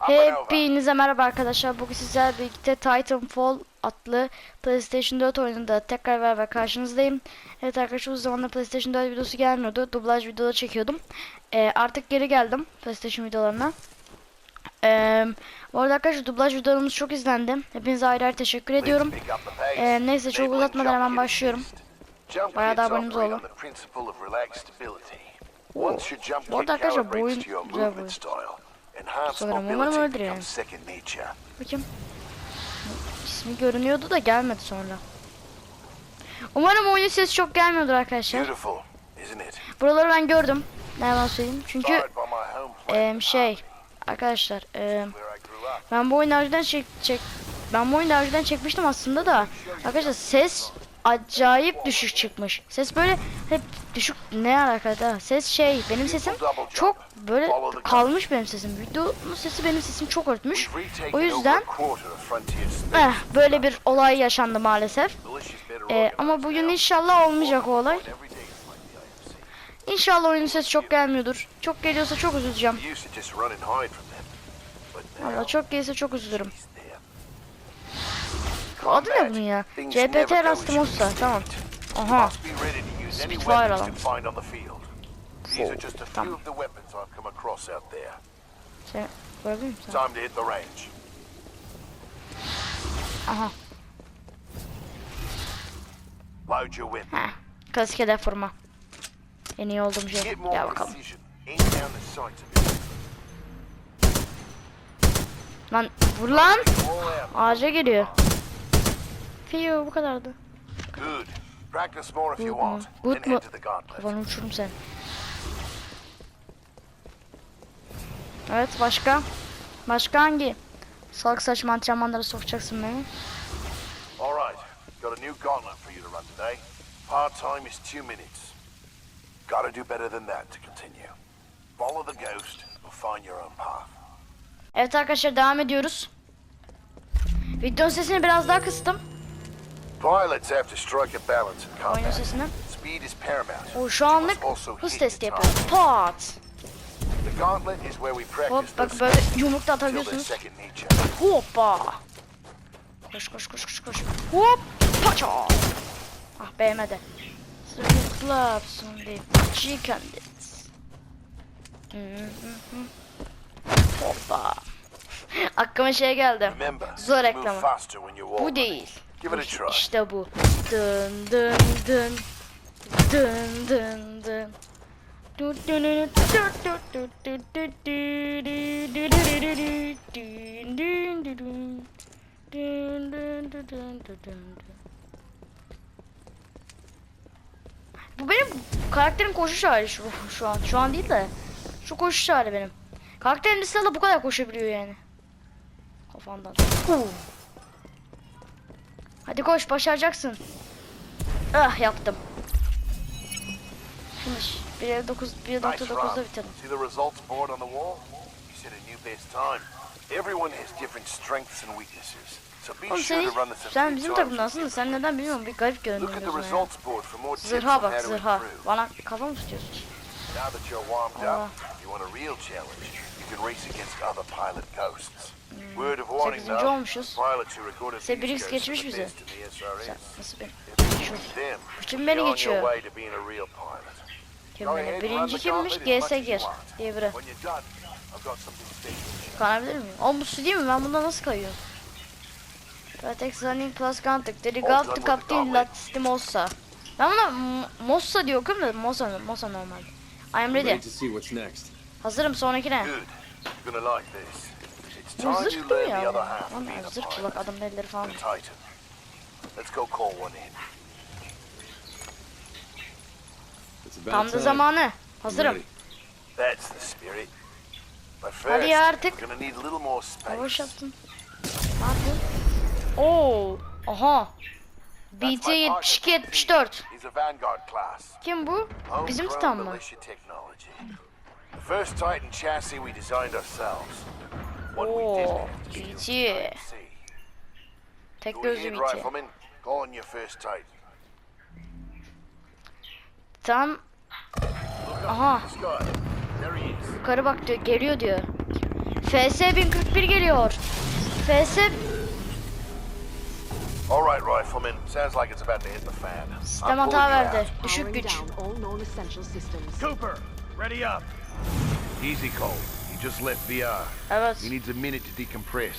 Hepinize merhaba arkadaşlar. Bugün sizlerle birlikte Titanfall adlı PlayStation 4 oyununda tekrar beraber karşınızdayım. Evet arkadaşlar uzun zamandır PlayStation 4 videosu gelmiyordu. Dublaj videoları çekiyordum. Ee, artık geri geldim PlayStation videolarına. Ee, bu arada arkadaşlar dublaj videolarımız çok izlendi. Hepinize ayrı ayrı teşekkür ediyorum. Ee, neyse çok uzatmadan hemen başlıyorum. Bayağı da abonemiz oldu. Bu arada arkadaşlar bu oyun güzel bir oyun. Sanırım umarım yani. Bakayım. İsmi görünüyordu da gelmedi sonra. Umarım oyun sesi çok gelmiyordur arkadaşlar. Buraları ben gördüm. Ne yalan söyleyeyim. Çünkü em, şey arkadaşlar em, ben bu oyunu önceden çek, çek ben bu oyunu önceden çekmiştim aslında da arkadaşlar ses acayip düşük çıkmış. Ses böyle hep düşük ne alakada? Ses şey benim sesim çok böyle kalmış benim sesim. Videonun sesi benim sesim çok örtmüş. O yüzden eh, böyle bir olay yaşandı maalesef. Ee, ama bugün inşallah olmayacak o olay. İnşallah oyunun sesi çok gelmiyordur. Çok geliyorsa çok üzüleceğim. Valla çok gelirse çok üzülürüm. Adı ne bunun ya? CPT Rastimosa. Tamam. Aha. Fire! These are just a few of the weapons I've come across out there. Spitfire alalım. Oh, tamam. Sen vurabilir misin? Aha. Ha, klasik forma. En iyi olduğum şey. Gel bakalım. Lan vur lan. Ağaca geliyor. Fiyo bu kadardı. Good. Practice more if you want. Then head to the gauntlet. Kafanı uçururum sen. Evet başka? Başka hangi? Salak saçma antrenmanlara sokacaksın beni. All right. Got a new gauntlet for you to run today. Part time is two minutes. Gotta do better than that to continue. Follow the ghost or find your own path. Evet arkadaşlar devam ediyoruz. Videonun sesini biraz daha kıstım. Pilots have to strike a balance in Oyunun combat. sesini. Speed is paramount. O şu You anlık hız testi target. Pat. The gauntlet is where we practice Hop bak those böyle yumruk da until they're atabiliyorsunuz. second nature. Hoppa. Koş koş koş koş koş. Hop. Paça. Ah beğenmedi. Zırhlıklar sundu. Chicken bits. Hı hı hı. Hoppa. Aklıma şey geldi. Remember, Zor move reklamı. faster when you're Bu walking. değil. Give it a try. İşte bu. Dın dın dın. Dın dın dın. Bu benim karakterin koşuş hali şu, şu an. Şu an değil de. Şu koşuş hali benim. Karakterim de bu kadar koşabiliyor yani. Kafandan. Uh. Hadi koş başaracaksın. Ah yaptım. Finish. 1.9 Nice 1.9'da run. bitirdim. See the results board on the wall? You set a new best time. Everyone has different strengths and weaknesses. So be Oğlum sure sen, sen bizim takımdansın da sen neden bilmiyorum bir garip görünüyorsun ya. Zırha bak zırha. Bana kafa mı tutuyorsun? Allah you can race against other pilot ghosts. Hmm. Word of warning though, olmuşuz. pilots who recorded these ghosts geçmiş bize. Nasıl ben? Bütün beni geçiyor. Kim beni? Birinci kimmiş? GS. Diye biri. Kanabilir miyim? Oğlum bu su değil mi? Ben bunda nasıl kayıyorum? Vertex Running Plus Guntık. Deli Galtı Kaptin Latisti Mossa. Ben buna Mossa diyor okuyorum da Mossa, Mossa normal. I am ready. Hazırım sonrakine. Good. Bu zırh değil ya. Onlar zırh bak adamın elleri falan. Tam da zamanı. Hazırım. Hadi ya artık. Savaş yaptın. Ne yaptın? Oo, aha. BT 72 74. Kim bu? Bizim Stan mı? First Titan chassis we designed ourselves. What we did GG. Tek gözüm içi. Go on your first Titan. Tam Aha. Yukarı bak diyor, geliyor diyor. FS 1041 geliyor. FS All right, rifleman. Sounds like it's about to hit the fan. Sistem hata verdi. Düşük güç. Cooper, ready up. Easy, Cole. He just left VR. Evet. He needs a minute to decompress.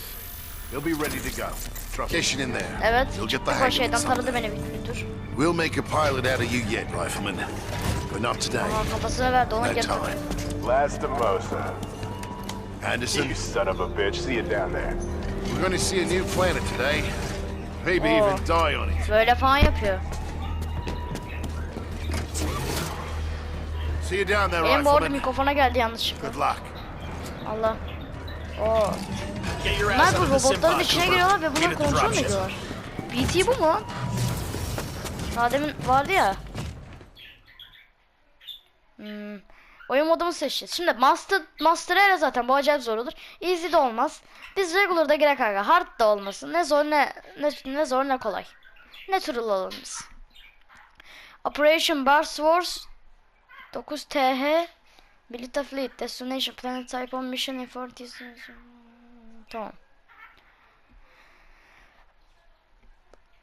He'll be ready to go. Trust me. Getting in there. Evet. You'll get the hang of şeyden it taradı someday. beni bir, bir tur. We'll make a pilot out of you yet, Rifleman. But not today. Aha kafasına verdi ona No geri. time. Last Mimosa. Anderson, You son of a bitch. See you down there. we're going to see a new planet today. Maybe Oh. even die on it. Böyle falan yapıyor. See you down there, Benim bu arada mikrofona geldi yanlışlıkla. Good luck. Allah. Oo. Bunlar bu robotların içine giriyorlar ve bunları kontrol mü ediyorlar? BT bu mu? Daha demin vardı ya. Hmm. Oyun modunu seçeceğiz. Şimdi Master, Master Era zaten bu acayip zor olur. Easy de olmaz. Biz Regular'da gerek aga. Hard da olmasın. Ne zor ne, ne, ne zor ne kolay. Natural olalım biz. Operation Bars Wars 9 TH Milita Fleet Destination Planet Type on Mission Effort is... Tamam.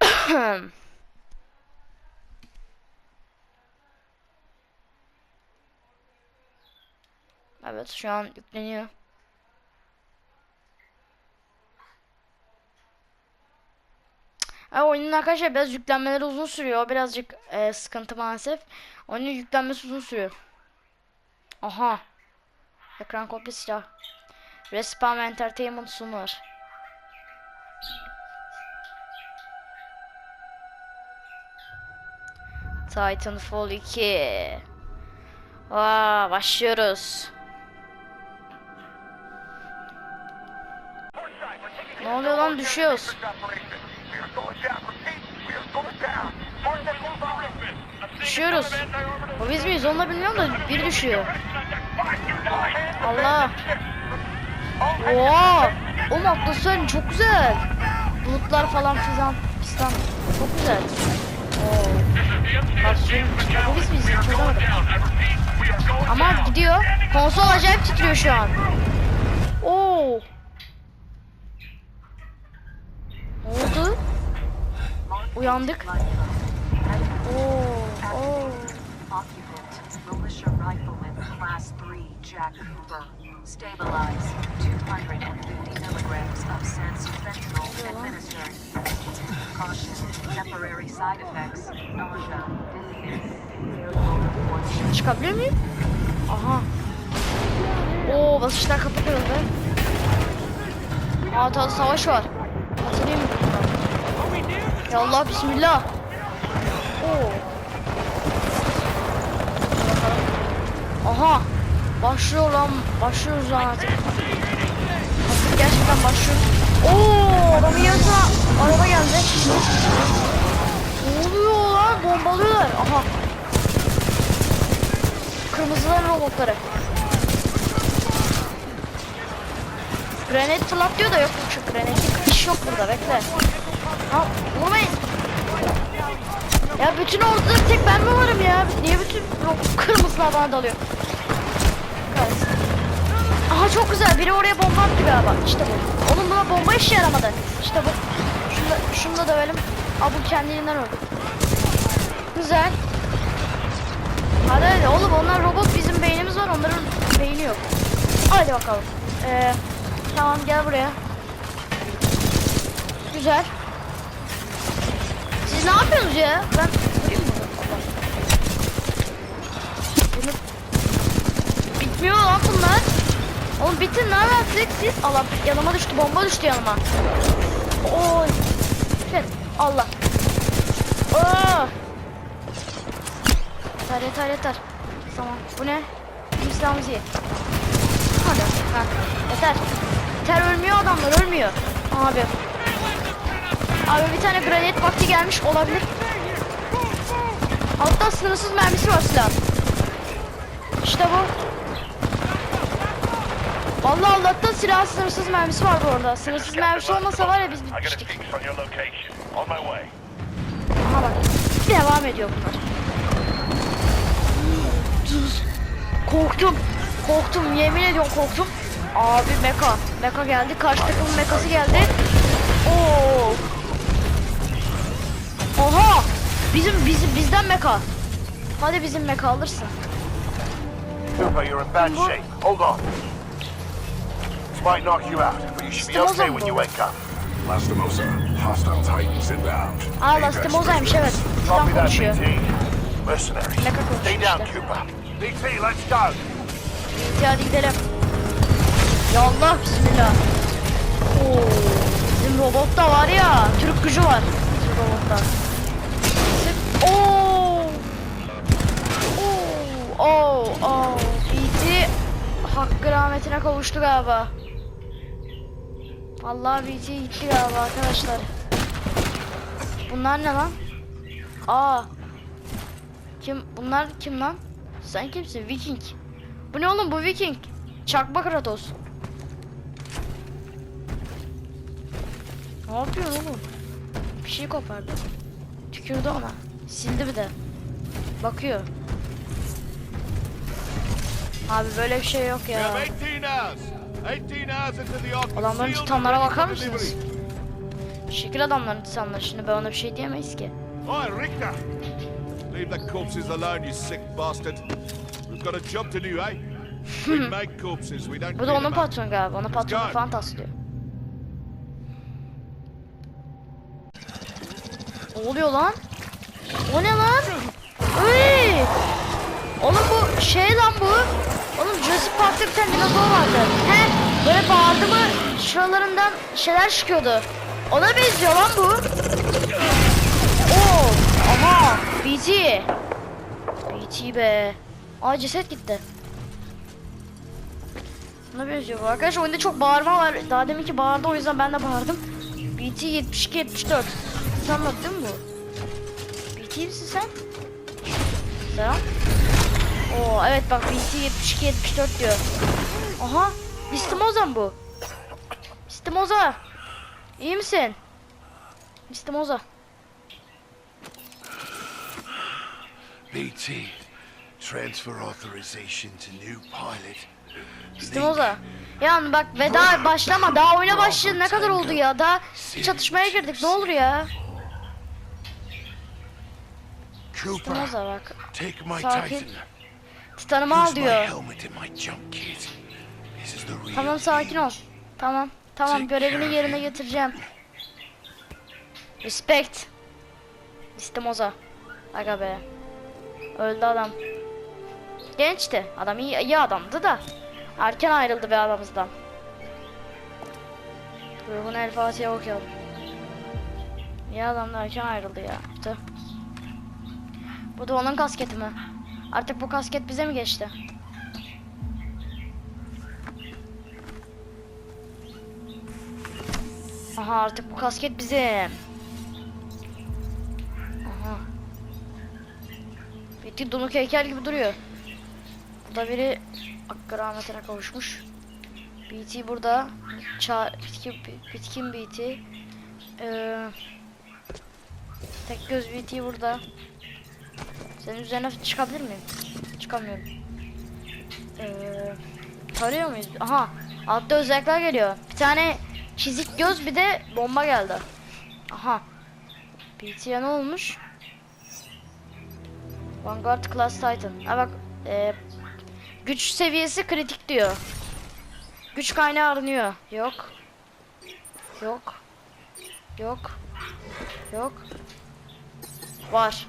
evet şu an yükleniyor. Ha, oyunun arkadaşlar biraz yüklenmeleri uzun sürüyor. Birazcık e, sıkıntı maalesef. Oyunun yüklenmesi uzun sürüyor. Aha. Ekran kopya silah. Respawn Entertainment sunar. Titanfall 2. Aa, başlıyoruz. Ne oluyor lan düşüyoruz. Düşüyoruz. O biz miyiz onu da bilmiyorum da bir düşüyor. Allah. Oo. Oğlum atmosfer çok güzel. Bulutlar falan filan fistan. Çok güzel. Oo. Karşıyım. Bu biz miyiz? Çözemedim. Ama gidiyor. Konsol acayip titriyor şu an. Oo. Ne oldu? Uyandık. Oo. Oo. Occupant, militia rifleman, class 3, Jack Cooper. Stabilize. 250 milligrams of sense administered. Caution, temporary side effects, nausea, dizziness. Çıkabiliyor muyum? Aha. Oo basışlar kapatıldı. Aa tadı savaş var. Hatırlayayım mı? Ya Allah bismillah. Oo. Aha. Başlıyor lan. Başlıyoruz lan artık. Artık gerçekten başlıyoruz. Oo adamın yanına araba geldi. Ne oluyor lan? Bombalıyorlar. Aha. Kırmızıların robotları. Granit flat diyor da yok şu granit. İş yok burada bekle. Ha. Ya bütün orduda tek ben mi varım ya? Niye bütün kırmızılar bana dalıyor? Kahretsin. Aha çok güzel. Biri oraya bomba attı galiba. İşte bu. Oğlum buna bomba işe yaramadı. İşte bu. Şunu da, şunu da dövelim. Aa bu kendiliğinden öldü. Güzel. Hadi hadi oğlum onlar robot bizim beynimiz var onların beyni yok. Hadi bakalım. Ee, tamam gel buraya. Güzel. Yapıyorsunuz ya? Ben. Bitmiyor lan bunlar. Oğlum bitin lan artık siz. Allah yanıma düştü bomba düştü yanıma. Oy. Shit. Allah. Oh. Yeter yeter yeter. Tamam. Bu ne? Silahımızı ye. Hadi. Ha. Yeter. Yeter ölmüyor adamlar ölmüyor. Abi. Abi bir tane granit vakti gelmiş olabilir. Altta sınırsız mermisi var silah. İşte bu. Vallahi Allah'tan silah sınırsız mermisi var bu arada. Sınırsız mermisi olmasa var ya biz bitmiştik. Aha bak. Devam ediyor bunlar. Korktum. Korktum. Yemin ediyorum korktum. Abi meka. Meka geldi. Karşı takımın mekası geldi. Oo. Oha! Bizim bizim bizden meka. Hadi bizim meka alırsın. Cooper, you're in bad shape. Hold on. This might knock you out, but you should be okay when you wake up. Lastimosa, hostile Titans inbound. Aa Lastimoza'ymış evet. Copy that, konuşuyor. BT. Mercenaries. Stay down, işte. Cooper. BT, let's go. Hadi, hadi gidelim. Ya Allah bismillah. Oo, bizim robotta var ya, Türk gücü var bizim robotta. Oo, oo. BT hakkı rahmetine kavuştu galiba. Vallahi BT gitti galiba arkadaşlar. Bunlar ne lan? Aa. Kim? Bunlar kim lan? Sen kimsin? Viking. Bu ne oğlum bu Viking? Çakma Kratos. Ne yapıyorsun oğlum? Bir şey kopardı. Tükürdü ona. Sildi bir de. Bakıyor. Abi böyle bir şey yok ya. have 18 hours. 18 hours into the arc. Adamların titanlara bakar mısınız? Şekil adamların titanları. Şimdi ben ona bir şey diyemeyiz ki. Oi, Richter. Leave the corpses alone, you sick bastard. We've got a job to do, eh? We make corpses, we don't Bu da onun patronu galiba. Onun patronu falan taslıyor. Ne oluyor lan? O ne lan? Oğlum bu şey lan bu. Oğlum Jurassic Park'ta bir tane dinozor vardı. He, böyle bağırdı mı şuralarından şeyler çıkıyordu. Ona benziyor lan bu. Oo, aha, BT. BT be. Aa ceset gitti. Buna benziyor bu. Arkadaşlar oyunda çok bağırma var. Daha deminki bağırdı o yüzden ben de bağırdım. BT 72 74. Sen değil mi bu? BT misin sen? Selam. Oo evet bak BT 72 74 diyor. Aha Listimoza mı bu? Listimoza. İyi misin? Listimoza. BT, transfer authorization to new pilot. Listimoza. Yani bak veda başlama daha oyuna başladı ne kadar oldu ya daha çatışmaya girdik ne olur ya. Cooper, Listimoza bak. Sakin. Titan. Titanımı al diyor. Tamam sakin ol. Tamam. Tamam görevini yerine getireceğim. Respect. Listimoza. Aga be. Öldü adam. Gençti. Adam iyi, iyi adamdı da. Erken ayrıldı be aramızdan. Ruhun El Fatiha okuyalım. İyi adam da erken ayrıldı ya. Tüh. Bu da onun kasketi mi? Artık bu kasket bize mi geçti? Aha artık bu kasket bizim. Aha. Bitti donuk heykel gibi duruyor. Burada biri hakkı rahmetine kavuşmuş. BT burada. Ça bitkin, bitkin BT. Ee, tek göz BT burada. Senin üzerine çıkabilir miyim? Çıkamıyorum. Ee, tarıyor muyuz? Aha. Altta özellikler geliyor. Bir tane çizik göz bir de bomba geldi. Aha. BT'ye ne olmuş? Vanguard Class Titan. Ha bak. e, güç seviyesi kritik diyor. Güç kaynağı aranıyor. Yok. Yok. Yok. Yok. Var.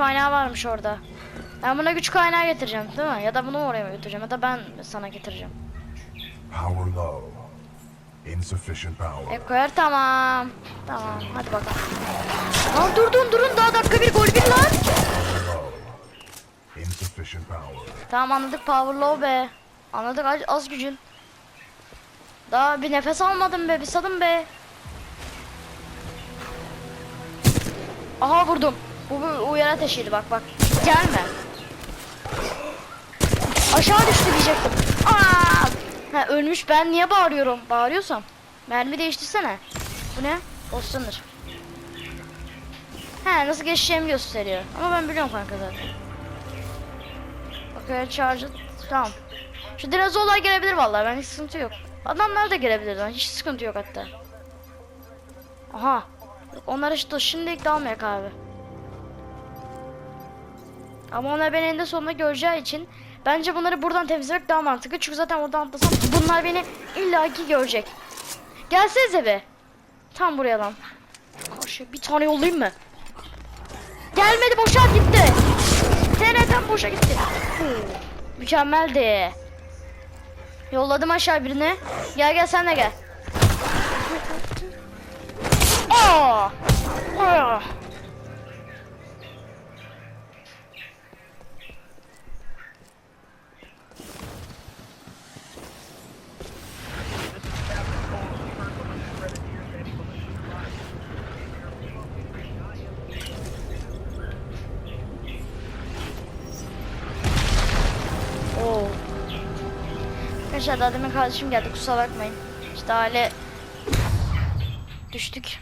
Kaynağı varmış orada. Ben buna güç kaynağı getireceğim değil mi? Ya da bunu oraya götüreceğim ya da ben sana getireceğim. Power low. Insufficient power. E koyar tamam. Tamam hadi bakalım. Lan durdun durun daha dakika bir gol bir lan. Insufficient power. Tamam anladık power low be. Anladık az, az gücün. Daha bir nefes almadım be bir sadım be. Aha vurdum. Bu, bu uyarı ateşiydi bak bak. Gelme. Aşağı düştü diyecektim. Aa! Ha, ölmüş ben niye bağırıyorum? Bağırıyorsam. Mermi değiştirsene. Bu ne? Bostanır. He nasıl geçeceğimi gösteriyor. Ama ben biliyorum kanka zaten. Bakıyor charge. Tamam. Şu dinozorlar gelebilir vallahi ben hiç sıkıntı yok. Adamlar da gelebilir lan hiç sıkıntı yok hatta. Aha. Yok, Onları işte şimdilik de almayak abi. Ama onlar beni eninde sonunda göreceği için bence bunları buradan temizlemek daha mantıklı. Çünkü zaten oradan atlasam bunlar beni illaki görecek. Gelsenize be. Tam buraya lan. Karşı bir tane yollayayım mı? Gelmedi boşa gitti. TNT'm boşa gitti. Mükemmeldi. Yolladım aşağı birini. Gel gel sen de gel. Aa! Aa! Arkadaşlar daha demin kardeşim geldi kusura bakmayın. İşte hale düştük.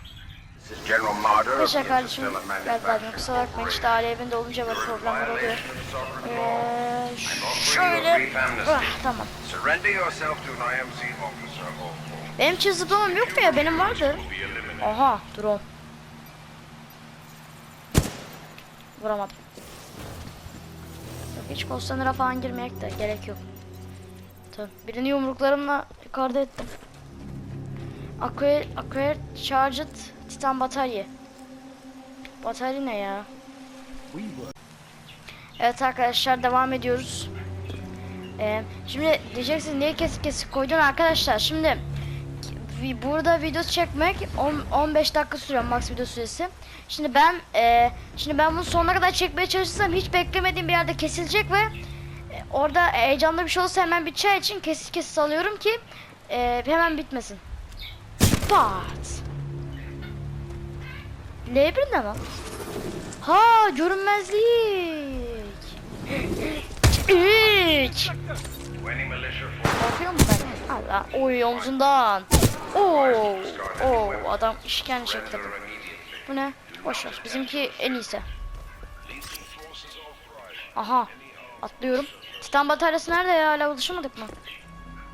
Arkadaşlar kardeşim geldi daha demin kusura bakmayın. İşte aile evinde olunca böyle problemler oluyor. Ee, şöyle. Ah, tamam. Officer or Benim için zıplamam yok mu ya? Benim vardı. Aha drone. Vuramadım. Hiç postanlara falan girmeyek de gerek yok. Tabii birini yumruklarımla yukarıda ettim. Acquired, acquired charged titan batarya. Batarya ne ya? Evet arkadaşlar devam ediyoruz. Ee, şimdi diyeceksiniz niye kesik kesik koydun arkadaşlar. Şimdi burada video çekmek on- 15 dakika sürüyor max video süresi. Şimdi ben e, şimdi ben bunu sonuna kadar çekmeye çalışırsam hiç beklemediğim bir yerde kesilecek ve orada heyecanlı bir şey olursa hemen biteceği için kesit kesit alıyorum ki e, hemen bitmesin. Pat. L1 ne lan? Ha görünmezlik. 3 Bakıyor mu ben? Allah. Oy omzundan. Oo. Oo adam işkence bu. Bu ne? Boş ver. Bizimki en iyisi. Aha. Atlıyorum. Titan bataryası nerede ya? Hala ulaşamadık mı?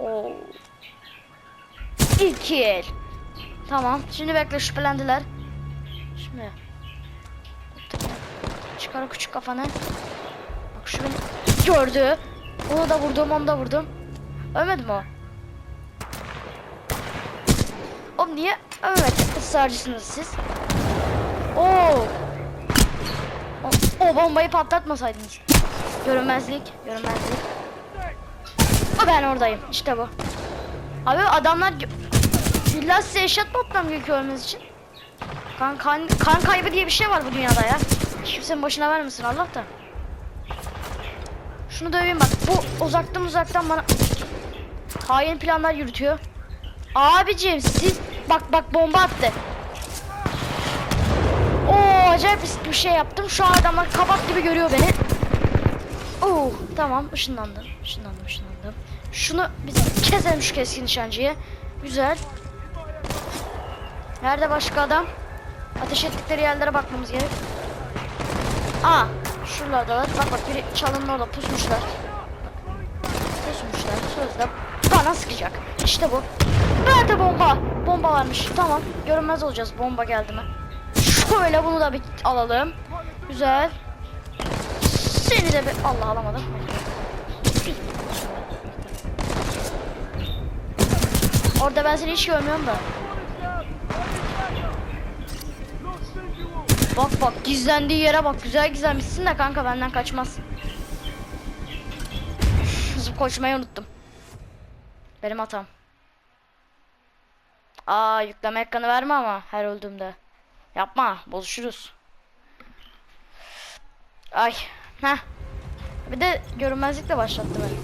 Oo. İki el. Tamam. Şimdi bekle şüphelendiler. Şimdi. Çıkar o küçük kafanı. Bak şu beni gördü. Onu da vurdum, onu da vurdum. Ölmedi mi o? Oğlum niye ölmedi? Israrcısınız siz. Oo. O, o bombayı patlatmasaydınız. Görünmezlik, görünmezlik. Ben oradayım. İşte bu. Abi adamlar illa size eşyat mı atmam ölmeniz için? Kan, kan, kan kaybı diye bir şey var bu dünyada ya. Kimsenin başına vermesin Allah da. Şunu döveyim bak. Bu uzaktan uzaktan bana hain planlar yürütüyor. Abicim siz bak bak bomba attı. Oo acayip bir- şey yaptım. Şu adamlar kabak gibi görüyor beni. Oo tamam ışınlandım. Işınlandım ışınlandım. Şunu biz keselim şu keskin nişancıyı. Güzel. Nerede başka adam? Ateş ettikleri yerlere bakmamız gerek. Aa, şuralardalar. Bak bak biri çalının orada pusmuşlar. Pusmuşlar. Sözde bana sıkacak. İşte bu. Nerede bomba? Bomba varmış. Tamam. Görünmez olacağız bomba geldi mi. Şöyle bunu da bir alalım. Güzel. Seni de bir... Allah alamadım. Orada ben seni hiç görmüyorum da. Bak bak gizlendiği yere bak. Güzel gizlenmişsin de kanka benden kaçmaz. Zıp koşmayı unuttum. Benim hatam. Aa yükleme ekranı verme ama her öldüğümde. Yapma bozuşuruz. Ay. Heh. Bir de görünmezlikle başlattı beni.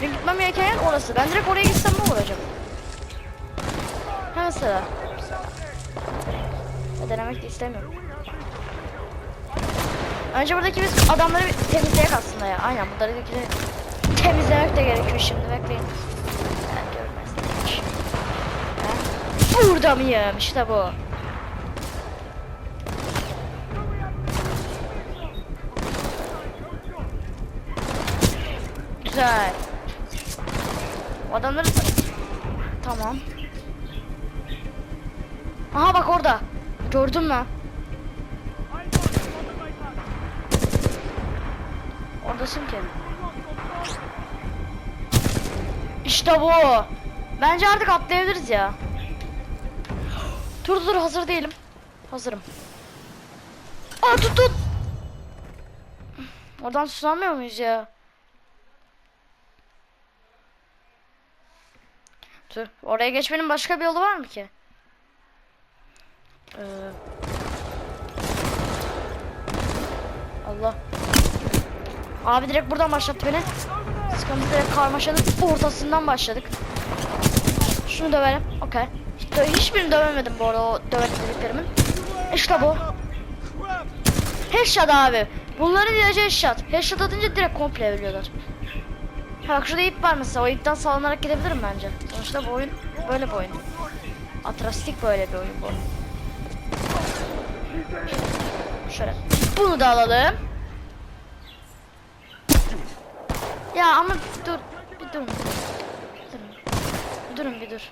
Benim gitmem gereken yer orası. Ben direkt oraya gitsem ne olacak? Ha mesela. Ya denemek de istemiyorum. Önce buradaki biz adamları bir temizleyek aslında ya. Aynen buradakileri temizlemek de gerekiyor şimdi bekleyin. Ben görmezlik. Burada mıyım? İşte bu. Güzel. Adamları... Tamam. Aha bak orada. Gördün mü? Oradasın ki. İşte bu. Bence artık atlayabiliriz ya. Dur dur hazır değilim. Hazırım. Aa tut tut. Oradan susamıyor muyuz ya? Dur. Oraya geçmenin başka bir yolu var mı ki? Ee... Allah. Abi direkt buradan başlattı beni. Sıkıntı direkt karmaşanın ortasından başladık. Şunu dövelim. Okey. Hiçbirini dövemedim bu arada o dövelim dediklerimin. İşte bu. Headshot abi. Bunların ilacı headshot. Headshot atınca direkt komple ölüyorlar. Ha bak şurada ip var mesela. O ipten sallanarak gidebilirim bence. Sonuçta bu oyun böyle bir oyun. Atrastik böyle bir oyun bu. Şöyle. Bunu da alalım. Ya ama dur. Bir durun. Durun. Durun bir dur.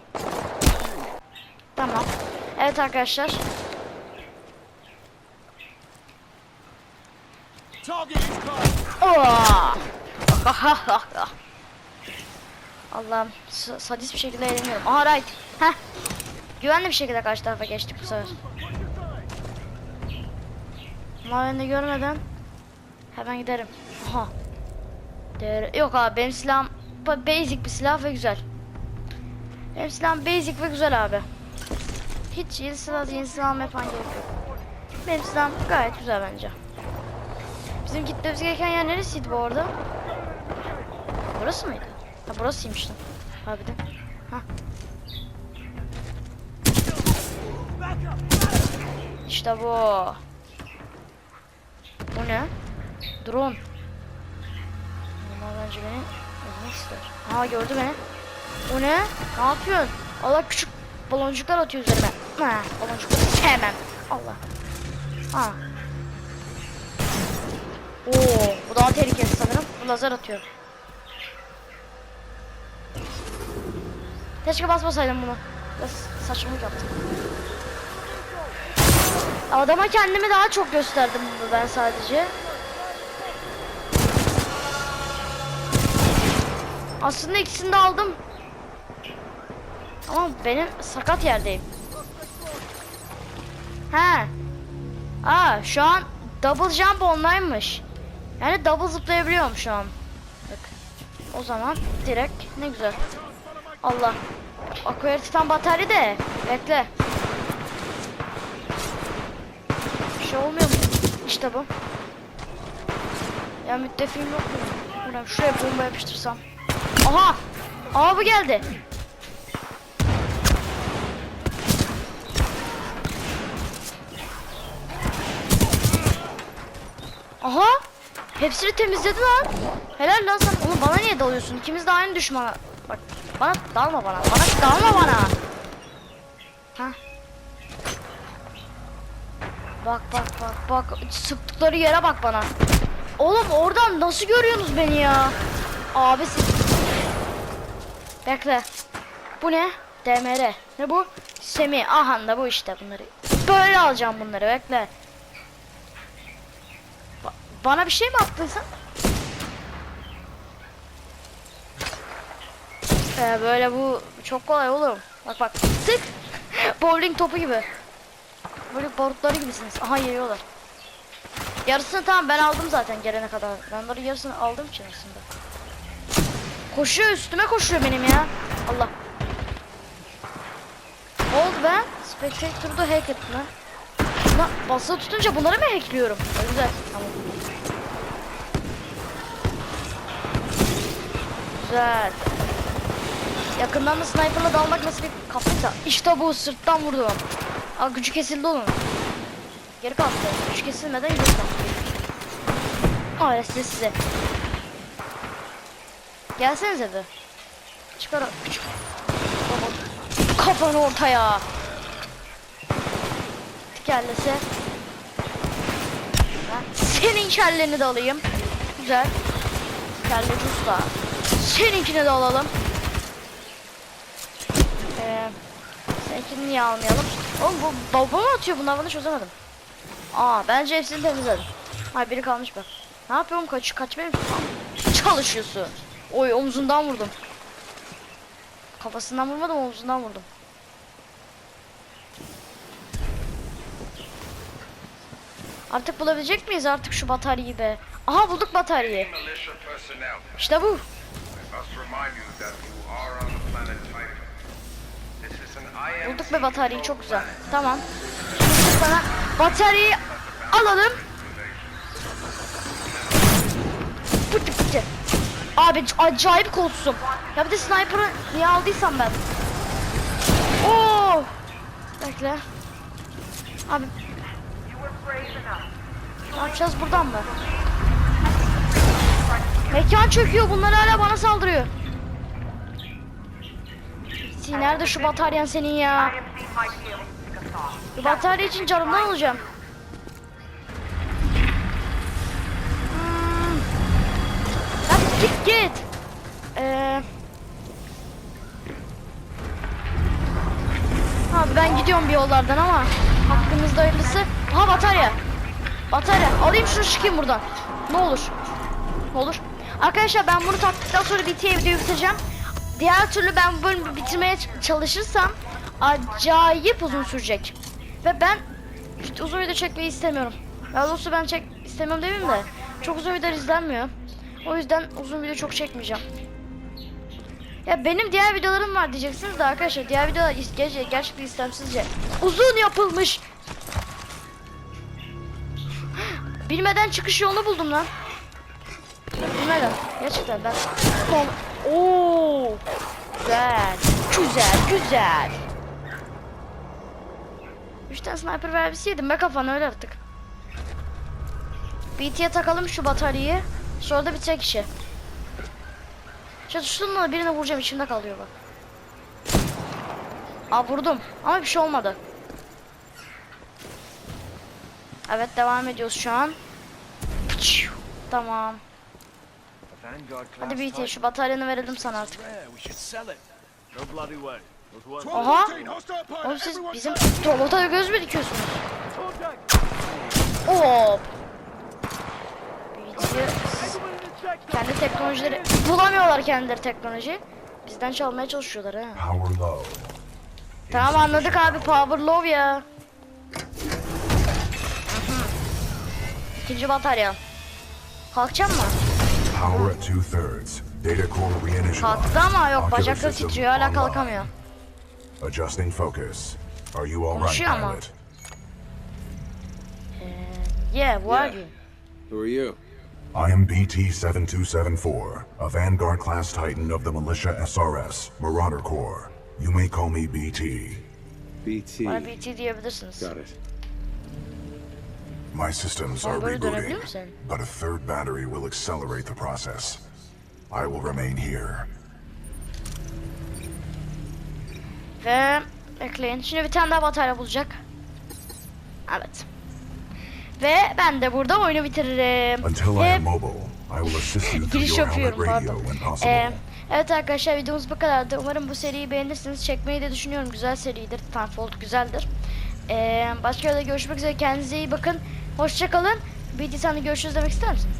Tamam. Evet arkadaşlar. Oh! Allah'ım sa- sadist bir şekilde eğleniyorum. Aha right. Heh. Güvenli bir şekilde karşı tarafa geçtik bu sefer. De görmeden hemen giderim. Aha. Değer yok abi benim silahım ba- basic bir silah ve güzel. Benim silahım basic ve güzel abi. Hiç yeni silah yeni silah almaya falan gerek yok. Benim silahım gayet güzel bence. Bizim gitmemiz gereken yer neresiydi bu arada? Burası mıydı? Ha burasıymış lan. Harbiden. Ha. İşte bu. Bu ne? Drone. Bunlar bence beni öldürmek ister. Aha gördü beni. O ne? Ne yapıyorsun? Allah küçük baloncuklar atıyor üzerime. Ha, baloncukları sevmem. Allah. Ha. Oo, bu daha tehlikeli sanırım. Bu lazer atıyor. Keşke basmasaydım bunu. Biraz saçmalık yaptım. Adama kendimi daha çok gösterdim bunu ben sadece. Aslında ikisini de aldım. Ama benim sakat yerdeyim. He. Aa şu an double jump online'mış. Yani double zıplayabiliyorum şu an. Bak. O zaman direkt ne güzel. Allah. Aquaria Titan batarya de. Bekle. Bir şey olmuyor mu? İşte bu. Ya müttefiğim yok mu? Buradan şuraya bomba yapıştırsam. Aha! Aha bu geldi. Aha! Hepsini temizledi lan. Helal lan sen. Oğlum bana niye dalıyorsun? İkimiz de aynı düşmana. Bak bana dalma bana. Bana dalma bana. Ha. Bak bak bak bak. Sıktıkları yere bak bana. Oğlum oradan nasıl görüyorsunuz beni ya? Abi siz... Bekle. Bu ne? DMR. Ne bu? Semi. Aha da bu işte bunları. Böyle alacağım bunları bekle. Ba- bana bir şey mi attın sen? Ee, böyle bu çok kolay oğlum. Bak bak. Tık. Bowling topu gibi. Böyle barutları gibisiniz. Aha geliyorlar. Yarısını tamam ben aldım zaten gelene kadar. Ben onların yarısını aldım için aslında. Koşuyor üstüme koşuyor benim ya. Allah. Ne oldu be? Spectator'da hack ettim ha. Buna basılı tutunca bunları mı hackliyorum? Ha, Güzel. Tamam. Güzel. Yakından da sniper'la dalmak nasıl bir kafaysa. İşte bu sırttan vurdum. Aa gücü kesildi onun. Geri kalktı. Gücü kesilmeden geri kalktı. Aa size. Gelsenize de. Çıkar küçük. Kafanı ortaya. Ha, Senin kelleni de alayım. Güzel. Kelleci usta. Seninkini de alalım. Ee, seninkini niye almayalım? Oğlum bu baba mı atıyor bunlar bunu çözemedim. Aa bence hepsini temizledim. Hay biri kalmış bak. Ne yapıyorum kaç kaçmaya çalışıyorsun? Oy omzundan vurdum. Kafasından vurmadım omzundan vurdum. Artık bulabilecek miyiz artık şu bataryayı be? Aha bulduk bataryayı. İşte bu. Bulduk be bataryayı çok güzel. Tamam. Şimdi sana bataryayı alalım. Pıtı pıtı. Abi acayip kolsuzum. Ya bir de sniper'ı niye aldıysam ben. Oo. Bekle. Abi. Ne yapacağız buradan mı? Mekan çöküyor. Bunlar hala bana saldırıyor. Nerede şu bataryan senin ya? Bu batarya için canımdan alacağım. Hmm. Lan git git. Ee... Abi ben gidiyorum bir yollardan ama hakkımızda hayırlısı. Ha batarya. Batarya. Alayım şunu çıkayım buradan. Ne olur. Ne olur. Arkadaşlar ben bunu taktıktan sonra BT'ye videoyu bitireceğim. Diğer türlü ben bu bölümü bitirmeye çalışırsam acayip uzun sürecek. Ve ben uzun video çekmeyi istemiyorum. Daha doğrusu ben çek istemiyorum demeyeyim de çok uzun video izlenmiyor. O yüzden uzun video çok çekmeyeceğim. Ya benim diğer videolarım var diyeceksiniz de arkadaşlar diğer videolar is- ger- gerçekten istemsizce uzun yapılmış. Bilmeden çıkış yolunu buldum lan. Bilmeden. Gerçekten ben. Oo. Güzel. Güzel, güzel. Üç tane sniper vergisi yedim be kafana öyle artık. BT'ye takalım şu bataryayı. Sonra da bitecek işi. Şununla birine vuracağım içimde kalıyor bak. Aa vurdum ama bir şey olmadı. Evet devam ediyoruz şu an. Tamam. Hadi BT şu bataryanı verelim sana artık. Aha. Oğlum siz bizim robota göz mü dikiyorsunuz? Hop. Kendi teknolojileri bulamıyorlar kendileri teknoloji. Bizden çalmaya çalışıyorlar ha. Tamam anladık abi power low ya. İkinci batarya. Kalkacak mı? Power at two thirds. Data core reinitialized. Kalktı ama yok Ocular bacakları system titriyor hala online. kalkamıyor. Adjusting focus. Are you all right, Konuşuyor ama. pilot? Yeah, who are you? Who are you? I am BT-7274, a Vanguard-class Titan of the Militia SRS, Marauder Corps. You may call me BT. BT. Bana BT diyebilirsiniz. Got it. My systems are rebooting, but a third battery will accelerate the process. I will remain here. Ve bekleyin. Şimdi bir tane daha batarya bulacak. Evet. Ve ben de burada oyunu bitiririm. Until I Ve am mobile, I will assist you through your helmet radio when possible. Ee, evet arkadaşlar videomuz bu kadardı. Umarım bu seriyi beğenirsiniz. Çekmeyi de düşünüyorum. Güzel seridir. Titanfall güzeldir. Ee, başka yerde görüşmek üzere. Kendinize iyi bakın. Hoşçakalın. Bir tane görüşürüz demek ister misin?